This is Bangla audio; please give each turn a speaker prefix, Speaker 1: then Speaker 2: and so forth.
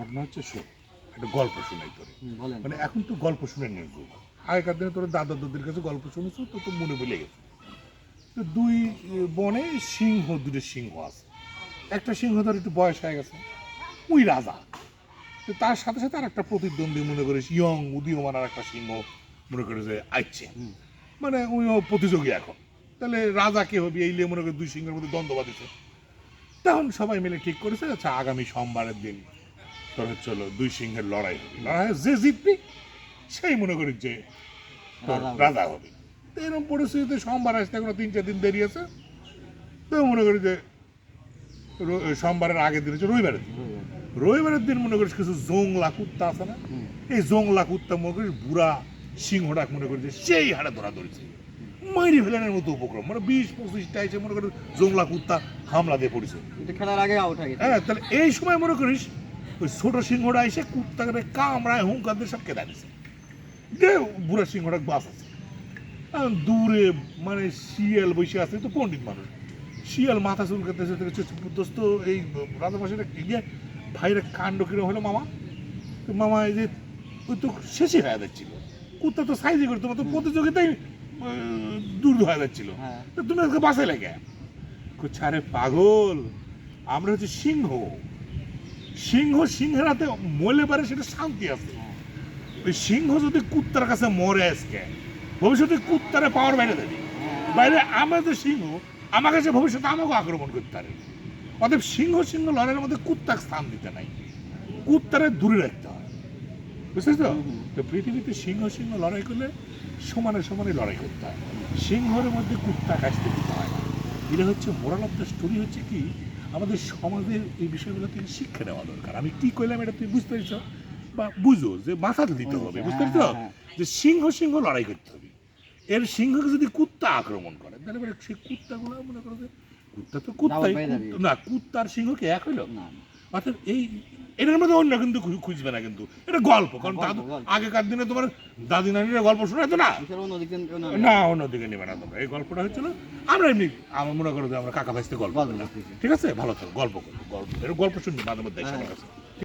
Speaker 1: ঘটনা হচ্ছে শোন একটা গল্প শোনাই তোর। মানে এখন তো গল্প শুনে আগেকার দিনে তোর দাদা দাদির কাছে গল্প শুনেছো? তো তো মনে বলে গেছে। তো দুই বনে সিংহ দুটো সিংহ আছে। একটা সিংহ ধর একটু বয়স হয়ে গেছে ওই রাজা। তো তার সাথে সাথে আর একটা প্রতিদ্বন্দ্বী মনে করিস ইয়ং উদীয়মান আর একটা সিংহ মনে করে যে আইছে। মানে ওই প্রতিযোগী এখন। তাহলে রাজা কে হবে এই নিয়ে মনে করে দুই সিংহের মধ্যে দ্বন্দ্ব বাঁধিছে। তখন সবাই মিলে ঠিক করেছে আচ্ছা আগামী সোমবারের দিন তোর হচ্ছে হলো দুই সিংহের লড়াই হবে। লড়াই যে জিতবি সেই মনে করি যে
Speaker 2: রাজা হবে।
Speaker 1: এরকম পরিস্থিতিতে সোমবার আসতে এখনও তিন চার দিন দেরি আছে। তো মনে করি যে সোমবারের আগের দিন হচ্ছে রবিবারের দিন। রবিবারের দিন মনে করিস কিছু জংলা কুত্তা আছে না? এই জংলা কুত্তা মনে করিস বুড়া সিংহটাক মনে করি যে সেই হাড়ে ধরা ধরেছে। মাইরি ফেলানোর মতো উপক্রম। মানে বিশ পঁচিশটা এসে মনে করি জংলা কুত্তা হামলা দিয়ে পড়েছে।
Speaker 2: খেলার আগে আউট হ্যাঁ
Speaker 1: তাহলে এই সময় মনে করিস ওই ছোট সিংহটা এসে কুত্তাকে কামড়ায় হুঙ্কার দিয়ে সব কেটে দিছে। দে বুড়া সিংহটা বাস আছে। দূরে মানে শিয়াল বসে আছে তো পণ্ডিত মানুষ। শিয়াল মাথা চুলকাতেছে দোস্ত এই রাজামাসের গিয়ে ভাইরা কাণ্ড কিরম হলো মামা? তো মামা এই যে ওই তো শেষই হয়ে যাচ্ছিল। কুত্তা তো সাইজে করে তোমার তো প্রতিযোগিতায় আহ, দূর হয়ে যাচ্ছিল।
Speaker 2: হ্যাঁ।
Speaker 1: তো তুমি আজকে বাসায় লেগে? ছাড়ে পাগল আমরা হচ্ছে সিংহ। সিংহ সিংহের হাতে মরলে পারে সেটা শান্তি আছে। ওই সিংহ যদি কুত্তার কাছে মরে আজকে ভবিষ্যতে কুত্তারে পাওয়ার বাইরে দেবে। বাইরে আমরা যে সিংহ আমার কাছে ভবিষ্যতে আমাকে আক্রমণ করতে পারে। অতএব সিংহ সিংহ লড়াইয়ের মধ্যে কুত্তার স্থান দিতে নাই। কুত্তারে দূরে রাখতে হয়। বুঝছিস তো পৃথিবীতে সিংহ সিংহ লড়াই করলে সমানে সমানে লড়াই করতে হয়। সিংহের মধ্যে কুত্তা কাছতে দিতে হয় এটা হচ্ছে মোরাল অফ দ্য স্টোরি হচ্ছে কি? আমাদের সমাজের এই বিষয়গুলো থেকে শিক্ষা নেওয়া দরকার। আমি কি কইলাম এটা তুমি বুঝতে পেরেছ? বা বুঝো যে মাথা দিতে হবে বুঝতে পেরেছ?
Speaker 2: হ্যাঁ, হ্যাঁ।
Speaker 1: যে সিংহ সিংহ লড়াই করতে হবে। এর সিংহকে যদি কুত্তা আক্রমণ করে তাহলে মানে সেই কুত্তাগুলো মনে করো যে কুত্তা তো কুত্তাই না কুত্তার সিংহকে এক হইল।
Speaker 2: না।
Speaker 1: অর্থাৎ এই এটার মধ্যে অন্য কিন্তু খুঁজবে না কিন্তু। এটা গল্প কারণ দাদু আগেকার দিনে তোমার দাদি নানিরা গল্প শোনাতো না? না অন্যদিকে নেবে না তোমরা। এই গল্পটা হচ্ছিল আমরা এমনি আমার মনে করো যে আমরা কাকা ভাইতে গল্প
Speaker 2: গল্প
Speaker 1: ঠিক আছে? ভালো থাকো গল্প করব গল্প এর গল্প শুনবি মাঝে মধ্যে